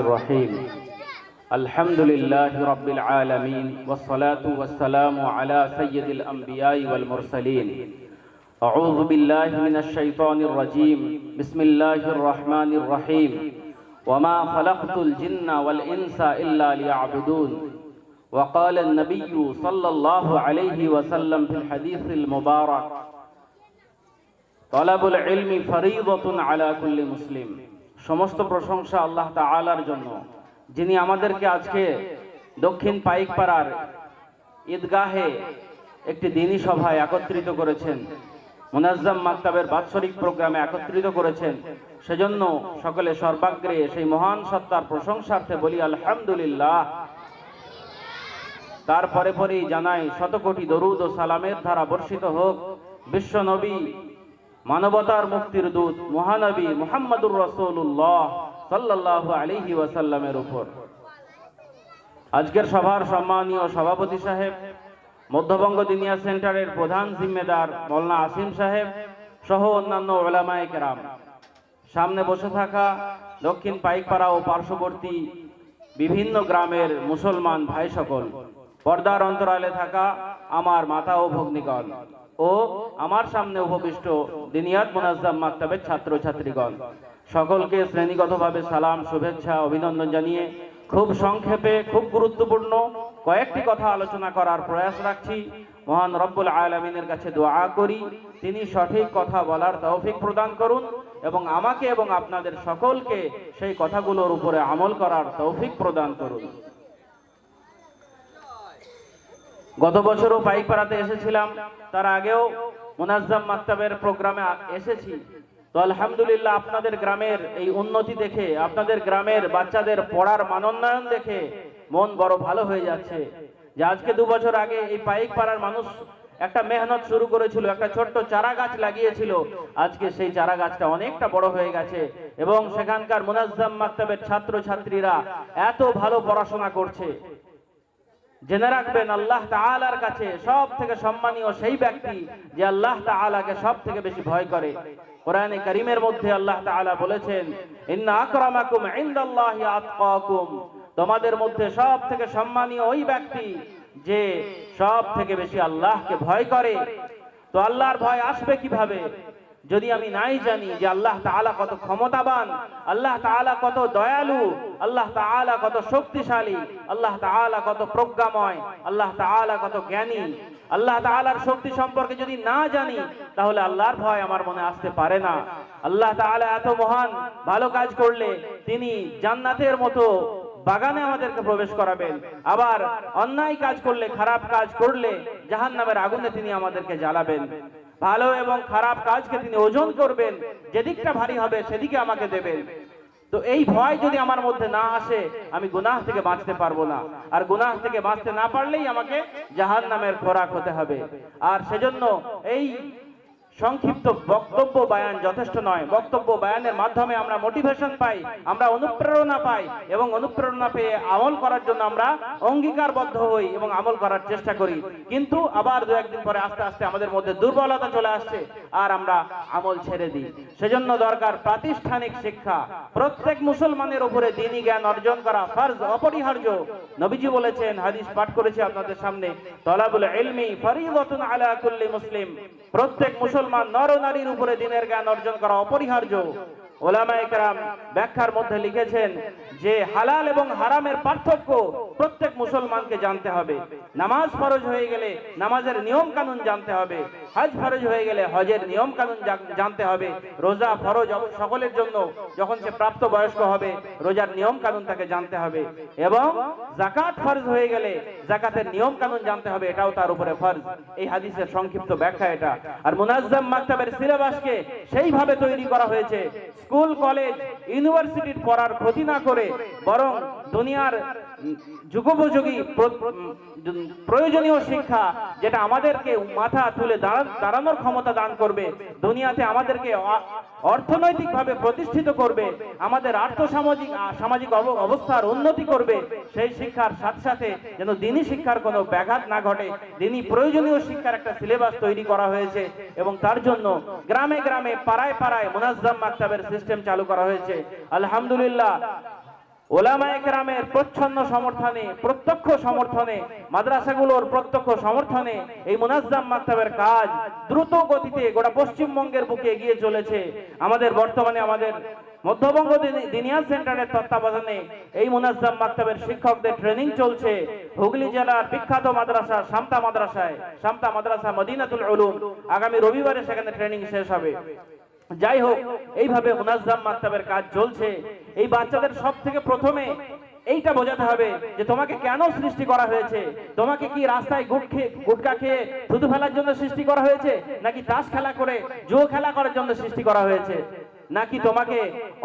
الرحيم. الحمد لله رب العالمين والصلاة والسلام على سيد الأنبياء والمرسلين. أعوذ بالله من الشيطان الرجيم. بسم الله الرحمن الرحيم. وما خلقت الجن والإنس إلا ليعبدون. وقال النبي صلى الله عليه وسلم في الحديث المبارك طلب العلم فريضة على كل مسلم. সমস্ত প্রশংসা আল্লাহ তাআলার জন্য। যিনি আমাদেরকে আজকে দক্ষিণ পাইকপাড়ার ঈদগাহে একটি দিনী সভায় একত্রিত করেছেন, মুনাজ্জাম মাক্তাবের বাৎসরিক প্রোগ্রামে একত্রিত করেছেন, সেজন্য সকলে সর্বাগ্রে সেই মহান সত্তার প্রশংসার্থে বলি আলহামদুলিল্লাহ। তারপরে পরেই জানাই শতকোটি দরুদ ও সালামের ধারা বর্ষিত হোক। বিশ্ব নবী মানবতার মুক্তির দূত মহানবী মোহাম্মদুর রসুল্লাহ সাল্লাহ আলিহি ওয়াসাল্লামের উপর। আজকের সভার সম্মানীয় সভাপতি সাহেব, মধ্যবঙ্গ দিনিয়া সেন্টারের প্রধান জিম্মেদার মৌলানা আসিম সাহেব সহ অন্যান্য ওলামায়ে কেরাম। সামনে বসে থাকা দক্ষিণ পাইকপাড়া ও পার্শ্ববর্তী বিভিন্ন গ্রামের মুসলমান ভাই সকল, পর্দার অন্তরালে থাকা আমার মাতা ও ভগ্নিগণ। ও আমার সামনে উপবিষ্ট দিনিয়াত মুনাজ্জাম মাক্তাবের ছাত্র ছাত্রীগণ সকলকে শ্রেণীগতভাবে সালাম, শুভেচ্ছা, অভিনন্দন জানিয়ে খুব সংক্ষেপে, খুব গুরুত্বপূর্ণ কয়েকটি কথা আলোচনা করার প্রয়াস রাখছি। মহান রব্বুল আলমিনের কাছে দোয়া করি, তিনি সঠিক কথা বলার তৌফিক প্রদান করুন এবং আমাকে এবং আপনাদের সকলকে সেই কথাগুলোর উপরে আমল করার তৌফিক প্রদান করুন। গত বছরও পাইকপাড়াতে এসেছিলাম, তার আগেও মুনাজ্জাম মাক্তাবের প্রোগ্রামে এসেছি। তো আলহামদুলিল্লাহ আপনাদের গ্রামের এই উন্নতি দেখে, আপনাদের গ্রামের বাচ্চাদের পড়ার মানোন্নয়ন দেখে মন বড় ভালো হয়ে যাচ্ছে। যে আজকে দু বছর আগে এই পাইক পাড়ার মানুষ একটা মেহনত শুরু করেছিল, একটা ছোট্ট চারা গাছ লাগিয়েছিল। আজকে সেই চারা গাছটা অনেকটা বড় হয়ে গেছে এবং সেখানকার মুনাজ্জাম মাক্তাবের ছাত্র ছাত্রীরা এত ভালো পড়াশোনা করছে। জেনে রাখবেন আল্লাহ তাআলার কাছে সব থেকে সম্মানীয় সেই ব্যক্তি যে আল্লাহ তাআলাকে সব থেকে বেশি ভয় করে। কোরআনে কারিমের মধ্যে আল্লাহ তাআলা বলেছেন তোমাদের মধ্যে সব থেকে সম্মানীয় ওই ব্যক্তি যে সব থেকে বেশি আল্লাহকে ভয় করে। তো আল্লাহর ভয় আসবে কীভাবে? যদি আমি নাই জানি যে আল্লাহ তাআলা কত ক্ষমতাবান, আল্লাহ তাআলা কত দয়ালু, আল্লাহ তাআলা কত শক্তিশালী, আল্লাহ তাআলা কত প্রজ্ঞাময়, আল্লাহ তাআলা কত জ্ঞানী, আল্লাহ তাআলার শক্তি সম্পর্কে যদি না জানি, তাহলে আল্লাহর ভয় আমার মনে আসতে পারে না। আল্লাহ তাআলা এত মহান, ভালো কাজ করলে তিনি জান্নাতের মতো বাগানে আমাদেরকে প্রবেশ করাবেন। আবার অন্যায় কাজ করলে, খারাপ কাজ করলে জাহান্নামের আগুনে তিনি আমাদেরকে জ্বালাবেন। ভালো এবং খারাপ কাজকে তিনি ওজন করবেন যেদিকটা ভারী হবে সেদিকে আমাকে দেবেন। তো এই ভয় যদি আমার মধ্যে না আসে, আমি গুনাহ থেকে বাঁচতে পারব না। আর গুনাহ থেকে বাঁচতে না পারলেই আমাকে জাহান নামের খোরাক হতে হবে। আর সেজন্য এই সংক্ষিপ্ত বক্তব্য বায়ান যথেষ্ট নয়। বক্তব্য বায়ানের মাধ্যমে আমরা মোটিভেশন পাই, আমরা অনুপ্রেরণা পাই এবং অনুপ্রেরণা পেয়ে আমল করার জন্য আমরা অঙ্গীকারবদ্ধ হই এবং আমল করার চেষ্টা করি। কিন্তু আবার দু একদিন পরে আস্তে আস্তে আমাদের মধ্যে দুর্বলতা চলে আসছে আর আমরা আমল ছেড়ে দিই। সেজন্য দরকার প্রাতিষ্ঠানিক শিক্ষা। প্রত্যেক মুসলমানের উপরে দিনী জ্ঞান অর্জন করা ফরজ, অপরিহার্য। নবীজি বলেছেন, হাদিস পাঠ করেছে আপনাদের সামনে, তলাবুল ইলমি ফরিদতুন আলা কুল্লি মুসলিম। প্রত্যেক মুসলমান নর নারীর উপরে দিনের জ্ঞান অর্জন করা অপরিহার্য। ব্যাখ্যার মধ্যে লিখেছেন যে হালাল এবং হারামের পার্থক্য প্রত্যেক মুসলমানকে জানতে হবে। নামাজ ফরজ হয়ে গেলে নামাজের নিয়ম কানুন জানতে হবে। হজ ফরজ হয়ে গেলে হজের নিয়ম কানুন জানতে হবে। রোজা ফরজ সকলের জন্য যখন সে প্রাপ্ত বয়স্ক হবে, রোজার নিয়ম কানুন তাকে জানতে হবে এবং জাকাত ফরজ হয়ে গেলে জাকাতের নিয়ম কানুন জানতে হবে, এটাও তার উপরে ফরজ। এই হাদিসের সংক্ষিপ্ত ব্যাখ্যা এটা। আর মুনাজ্জাম মাকতাবের সিলেবাসকে সেইভাবে তৈরি করা হয়েছে। স্কুল কলেজ ইউনিভার্সিটির পড়ার ক্ষতি না করে বরং দুনিয়ার যুগোপযোগী প্রয়োজনীয় শিক্ষা যেটা আমাদেরকে মাথা তুলে দাঁড়ানোর ক্ষমতা দান করবে, দুনিয়াতে আমাদেরকে অর্থনৈতিকভাবে প্রতিষ্ঠিত করবে, আমাদের আর্থসামাজিক সামাজিক অবস্থার উন্নতি করবে, সেই শিক্ষার সাথে সাথে যেন দিনী শিক্ষার কোনো ব্যাঘাত না ঘটে দিনী প্রয়োজনীয় শিক্ষার একটা সিলেবাস তৈরি করা হয়েছে এবং তার জন্য গ্রামে গ্রামে পাড়ায় পাড়ায় মুনাজ্জাম মাকতাবের সিস্টেম চালু করা হয়েছে। আলহামদুলিল্লাহ ওলামা একরামের প্রচ্ছন্ন সমর্থনে, প্রত্যক্ষ সমর্থনে, মাদ্রাসাগুলোর প্রত্যক্ষ সমর্থনে এই মুনাজ্জাম মাকতাবের কাজ দ্রুত গতিতে গোটা পশ্চিমবঙ্গের বুকে এগিয়ে চলেছে। আমাদের বর্তমানে আমাদের মধ্যবঙ্গ দিনি- দিনিয়া সেন্টারের তত্ত্বাবধানে এই মুনাজ্জাম মাকতাবের শিক্ষকদের ট্রেনিং চলছে হুগলি জেলার বিখ্যাত মাদ্রাসা সামতা মাদ্রাসায়। সামতা মাদ্রাসা মদিনাতুল উলুম। আগামী রবিবারে সেখানে ট্রেনিং শেষ হবে। যাই হোক এইভাবে মুনাজ্জাম মাকতাবের কাজ চলছে। এই বাচ্চাদের সব থেকে প্রথমে এইটা বোঝাতে হবে যে তোমাকে কেন সৃষ্টি করা হয়েছে? তোমাকে কি রাস্তায় গুট খেয়ে গুটকা খেয়ে থুতু ফেলার জন্য সৃষ্টি করা হয়েছে? নাকি তাস খেলা করে জো খেলা করার জন্য সৃষ্টি করা হয়েছে? নাকি তোমাকে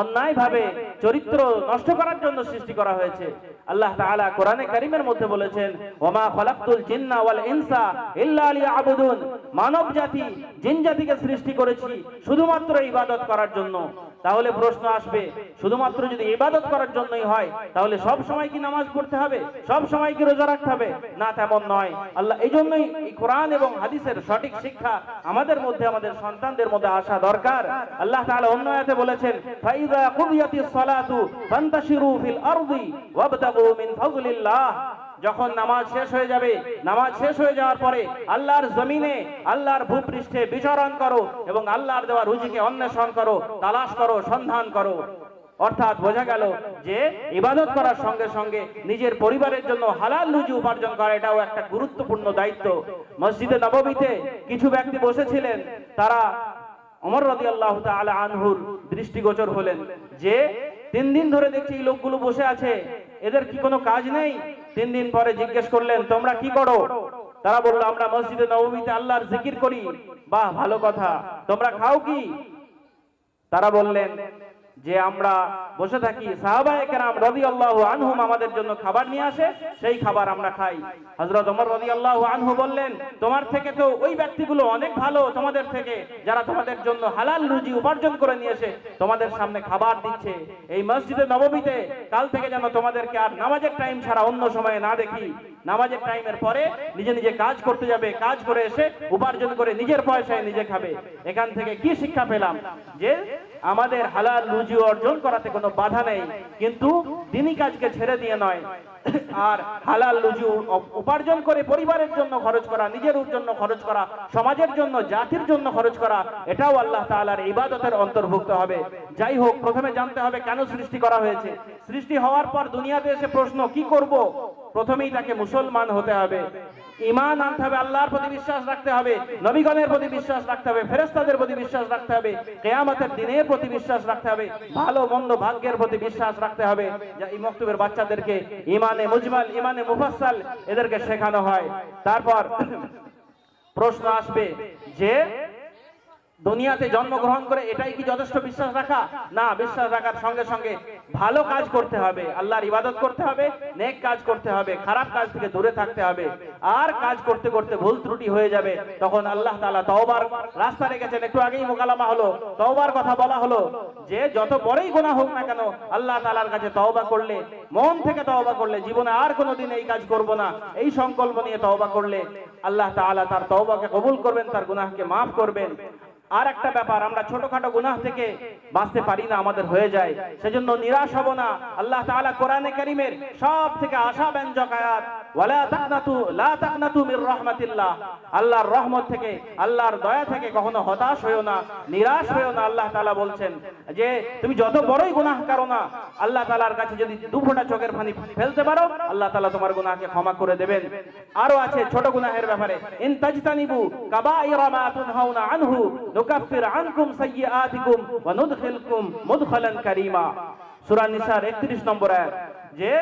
অন্যায়ভাবে চরিত্র নষ্ট করার জন্য সৃষ্টি করা হয়েছে? আল্লাহ তাআলা কোরআনে কারীমের মধ্যে বলেছেন, ওমা খলাকতুল জিন্না ওয়াল ইনসা ইল্লা লিয়াবুদুন। মানব জাতি জিন জাতিকে সৃষ্টি করেছি শুধুমাত্র ইবাদত করার জন্য। তাহলে প্রশ্ন আসবে, শুধুমাত্র যদি ইবাদত করার জন্যই হয়, তাহলে সব সময় কি নামাজ পড়তে হবে? সব সময় কি রোজা রাখতে হবে? না, তেমন নয়। আল্লাহ এই জন্যই কোরআন এবং হাদিসের সঠিক শিক্ষা আমাদের মধ্যে, আমাদের সন্তানদের মধ্যে আসা দরকার। আল্লাহ তাআলা অন্য আয়াতে বলেছেন, ফাইদা কুদিয়াতিস সালাতু ফান্তাশিরু ফিল আরদি ওয়াবতাগু মিন ফাজলিল্লাহ যখন নামাজ শেষ হয়ে যাবে, নামাজ শেষ হয়ে যাওয়ার পরে আল্লাহর জমিনে, আল্লাহর ভূপৃষ্ঠে বিচরণ করো এবং আল্লাহর দেওয়া রুজিকে অন্বেষণ করো, তালাশ করো, সন্ধান করো। অর্থাৎ বোঝা গেল যে ইবাদত করার সঙ্গে সঙ্গে নিজের পরিবারের জন্য হালাল রুজি উপার্জন করা, এটাও একটা গুরুত্বপূর্ণ দায়িত্ব। মসজিদে নবমীতে কিছু ব্যক্তি বসেছিলেন, তারা অমর রদি আল্লাহ আনহুর দৃষ্টিগোচর হলেন যে, তিন দিন ধরে দেখছি এই লোকগুলো বসে আছে, এদের কি কোনো কাজ নেই? তিন দিন পরে জিজ্ঞেস করলেন, তোমরা কি করো? তারা বলল, আমরা মসজিদে নবমীতে আল্লাহর জিকির করি। বাহ, ভালো কথা। তোমরা খাও কি? তারা বললেন, যে আমরা বসে থাকি। সাহাবায়ে কেরাম রাদিয়াল্লাহু আনহুম আমাদের জন্য খাবার নিয়ে আসে, সেই খাবার আমরা খাই। হযরত ওমর রাদিয়াল্লাহু আনহু বললেন, তোমার থেকে তো ওই ব্যক্তিগুলো অনেক ভালো, তোমাদের থেকে। যারা তোমাদের জন্য হালাল রুজি উপার্জন করে নিয়ে এসে তোমাদের সামনে খাবার দিচ্ছে। এই মসজিদে নববীতে কাল থেকে যেন তোমাদেরকে আর নামাজের টাইম ছাড়া অন্য সময়ে না দেখি। নামাজের টাইমের পরে নিজে নিজে কাজ করতে যাবে, কাজ করে এসে উপার্জন করে নিজের পয়সায় নিজে খাবে। এখান থেকে কি শিক্ষা পেলাম? যে আমাদের হালাল রুজি অর্জন করাতে কোনো বাধা নেই, কিন্তু দিনই কাজকে ছেড়ে দিয়ে নয়। আর হালাল উ- উপার্জন করে পরিবারের জন্য খরচ করা, নিজের জন্য খরচ করা, সমাজের জন্য, জাতির জন্য খরচ করা, এটাও আল্লাহ তাআলার ইবাদতের অন্তর্ভুক্ত হবে। যাই হোক, প্রথমে জানতে হবে কেন সৃষ্টি করা হয়েছে। সৃষ্টি হওয়ার পর দুনিয়াতে এসে প্রশ্ন, কি করব? প্রথমেই তাকে মুসলমান হতে হবে। ইমান আনতে হবে, আল্লাহর প্রতি বিশ্বাস রাখতে হবে, নবীগণের প্রতি বিশ্বাস রাখতে হবে ফেরেস্তাদের প্রতি বিশ্বাস রাখতে হবে, কেয়ামতের দিনের প্রতি বিশ্বাস রাখতে হবে, ভালো মন্দ ভাগ্যের প্রতি বিশ্বাস রাখতে হবে, যা এই মক্তবের বাচ্চাদেরকে ইমানে মুজমাল ইমানে মুফাসসাল এদেরকে শেখানো হয়। তারপর প্রশ্ন আসবে যে দুনিয়াতে জন্মগ্রহণ করে এটাই কি যথেষ্ট বিশ্বাস রাখা? না, বিশ্বাস রাখার সঙ্গে সঙ্গে ভালো কাজ করতে হবে। আল্লাহর ইবাদত করতে হবে, নেক কাজ করতে হবে, খারাপ কাজ থেকে দূরে থাকতে হবে। আর কাজ করতে করতে ভুল ত্রুটি হয়ে যাবে। তখন আল্লাহ তাআলা তওবার রাস্তা রেখেছেন। একটু আগেই মোকালামা হলো। তওবার কথা বলা হলো যে, যত বড়ই গুনাহ হোক না কেন, আল্লাহ তাআলার কাছে তওবা করলে, মন থেকে তওবা করলে, জীবনে আর কোনোদিন এই কাজ করব না। এই সংকল্প নিয়ে তওবা করলে আল্লাহ তাআলা তার তওবাকে কবুল করবেন, তার গুনাহকে maaf করবেন। আর একটা ব্যাপার, আমরা ছোটখাটো গুনাহ থেকে বাঁচতে পারি না, আমাদের হয়ে যায়। সেজন্য নিরাশ হব না। আল্লাহ তাআলা কোরআনে কারীমের সব থেকে আশা ব্যঞ্জক আয়াত ওয়ালা তাকনাতু, লা তাকনাতু মির রাহমাতিল্লাহ। আল্লাহর রহমত থেকে, আল্লাহর দয়া থেকে কখনো হতাশ হয়েও না, নিরাশ হয়েও না, আল্লাহ তাআলা বলছেন যে, তুমি যত বড়ই গুনাহ করো না, আল্লাহ তাআলার কাছে যদি দু ফোঁটা চোখের পানি ফেলতে পারো, আল্লাহ তাআলা তোমার গুনাহকে ক্ষমা করে দেবেন। আরও আছে ছোট গুনাহের ব্যাপারে, ইন তাজতানিবু কাবাইরা মা তুনহাউনা আনহু, নুকাফির আনকুম সাইয়্যাতিকুম ওয়া নুদখিলকুম মুদখালান কারীমা। সূরা নিসার 31 নম্বর আয়াত, যে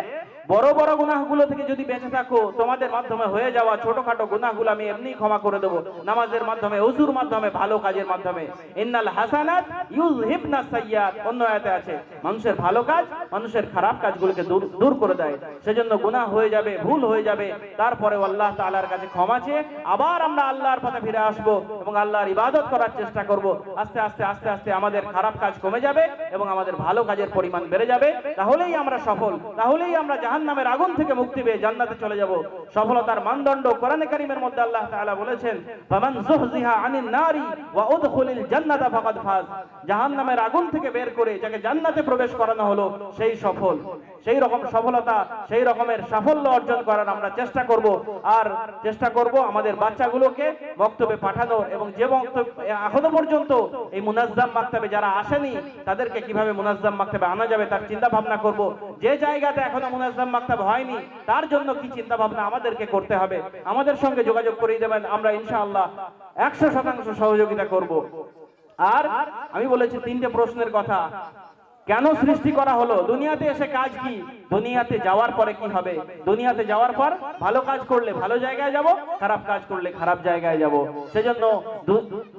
বড় বড় গুনাহগুলো থেকে যদি বেঁচে থাকো, তোমাদের মাধ্যমে হয়ে যাওয়া ছোটখাটো গুনাহগুলো আমি এমনি ক্ষমা করে দেবো। নামাজের মাধ্যমে ওযুর মাধ্যমে, ভালো কাজের মাধ্যমে। ইন্নাল হাসানাত ইউযহিবনা সাইয়্যাত। অন্য আয়াতে আছে, মানুষের ভালো কাজ মানুষের খারাপ কাজগুলোকে দূর দূর করে দেয়। সেজন্য গুনাহ হয়ে যাবে, ভুল হয়ে যাবে। তারপরে আল্লাহ তাআলার কাছে ক্ষমা চেয়ে আবার আমরা আল্লাহর পথে ফিরে আসব এবং আল্লাহর ইবাদত করার চেষ্টা করব। আস্তে আস্তে আস্তে আস্তে আমাদের খারাপ কাজ কমে যাবে এবং আমাদের ভালো কাজের পরিমাণ বেড়ে যাবে। তাহলেই আমরা সফল, তাহলেই আমরা জাহান্নামের আগুন থেকে মুক্তি পেয়ে জান্নাতে চলে যাব। সফলতার মানদণ্ড কোরআনে কারিমের মধ্যে আল্লাহ তাআলা বলেছেন, ফামান যুহজিহা আনিন নারি ওয়া উদখুলিল জান্নাতা ফাকাদ ফাজ। জাহান্নামের আগুন থেকে বের করে যাকে জান্নাতে প্রবেশ করানো হলো, সেই সফল। সেই রকম সফলতা, সেই রকমের সাফল্য অর্জন করার আমরা চেষ্টা করব। আর চেষ্টা করব আমাদের বাচ্চাগুলোকে বক্তব্যে পাঠানোর এবং যে বক্তব্য এখনও পর্যন্ত এই মুনাজ্জাম মাকতাবে যারা আসেনি, তাদেরকে কীভাবে মুনাজ্জাম মাকতাবে আনা যাবে তার চিন্তা ভাবনা করব। যে জায়গাতে এখনও মুনাজ্জাম মাকতাব হয়নি, তার জন্য কি চিন্তা ভাবনা আমাদেরকে করতে হবে? আমাদের সঙ্গে যোগাযোগ করিয়ে দেবেন, আমরা ইনশাআল্লাহ একশো শতাংশ সহযোগিতা করব। আর আমি বলেছি তিনটে প্রশ্নের কথা। কেন সৃষ্টি করা হলো? দুনিয়াতে এসে কাজ কি? দুনিয়াতে যাওয়ার পরে কি হবে? দুনিয়াতে যাওয়ার পর ভালো কাজ করলে ভালো জায়গায় যাব, খারাপ কাজ করলে খারাপ জায়গায় যাব। সেজন্য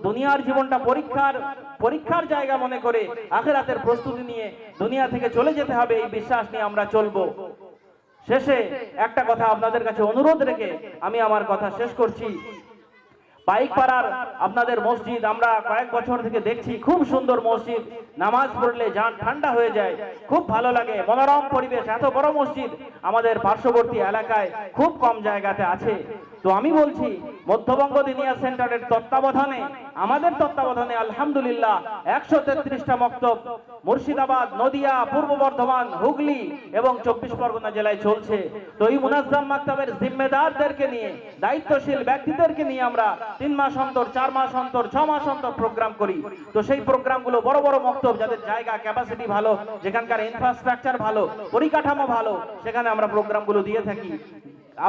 দুনিয়ার জীবনটা পরীক্ষার পরীক্ষার জায়গা মনে করে আখেরাতের প্রস্তুতি নিয়ে দুনিয়া থেকে চলে যেতে হবে, এই বিশ্বাস নিয়ে আমরা চলবো। শেষে একটা কথা আপনাদের কাছে অনুরোধ রেখে আমি আমার কথা শেষ করছি। বাইক পাড়ার আপনাদের মসজিদ আমরা কয়েক বছর থেকে দেখছি, খুব সুন্দর মসজিদ। নামাজ পড়লে যান ঠান্ডা হয়ে যায়, খুব ভালো লাগে। মনোরম পরিবেশ, এত বড় মসজিদ আমাদের পার্শ্ববর্তী এলাকায় খুব কম জায়গাতে আছে। তো আমি বলছি, মধ্যবঙ্গ দিনিয়া সেন্টারের তত্ত্বাবধানে, আমাদের তত্ত্বাবধানে আলহামদুলিল্লাহ একশো তেত্রিশটা মক্তব, মুর্শিদাবাদ, নদিয়া, পূর্ব বর্ধমান, হুগলি এবং চব্বিশ পরগনা জেলায় চলছে। তো এই মুনাজ্জাম মাকতাবের জিম্মেদারদেরকে নিয়ে, দায়িত্বশীল ব্যক্তিদেরকে নিয়ে আমরা তিন মাস অন্তর, চার মাস অন্তর, ছ মাস অন্তর প্রোগ্রাম করি। তো সেই প্রোগ্রামগুলো বড় বড় মক্তব, যাদের জায়গা ক্যাপাসিটি ভালো, যেখানকার ইনফ্রাস্ট্রাকচার ভালো, পরিকাঠামো ভালো, সেখানে আমরা প্রোগ্রামগুলো দিয়ে থাকি।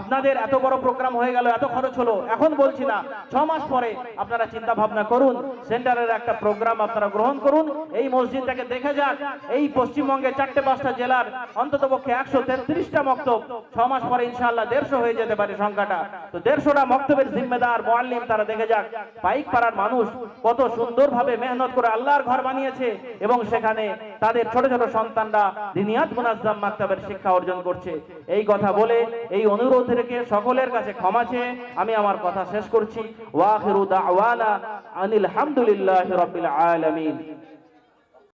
আপনাদের এত বড় প্রোগ্রাম হয়ে গেল, এত খরচ হলো, এখন বলছি না, ছ মাস পরে আপনারা চিন্তা ভাবনা করুন, সেন্টারের একটা প্রোগ্রাম আপনারা গ্রহণ করুন, এই মসজিদটাকে দেখে যান, এই পশ্চিমবঙ্গের চারটে পাঁচটা জেলার অন্তত পক্ষে একশো তেত্রিশটা মক্তব, ছ মাস পরে ইনশাআল্লাহ দেড়শো হয়ে যেতে পারে সংখ্যাটা। তো দেড়শোটা মক্তবের জিম্মেদার, মোয়াল্লিম, তারা দেখে যাক পাইক পাড়ার মানুষ কত সুন্দরভাবে মেহনত করে আল্লাহর ঘর বানিয়েছে এবং সেখানে তাদের ছোট ছোট সন্তানরা দিনিয়াত মুনাজ্জাম মাকতাবের শিক্ষা অর্জন করছে। এই কথা বলে, এই অনুরোধ রেখে সকলের কাছে ক্ষমা চেয়ে আমি আমার কথা শেষ করছি। ওয়াহিরু দাওয়ানা আনিল হামদুলিল্লাহি রাব্বিল আলামিন।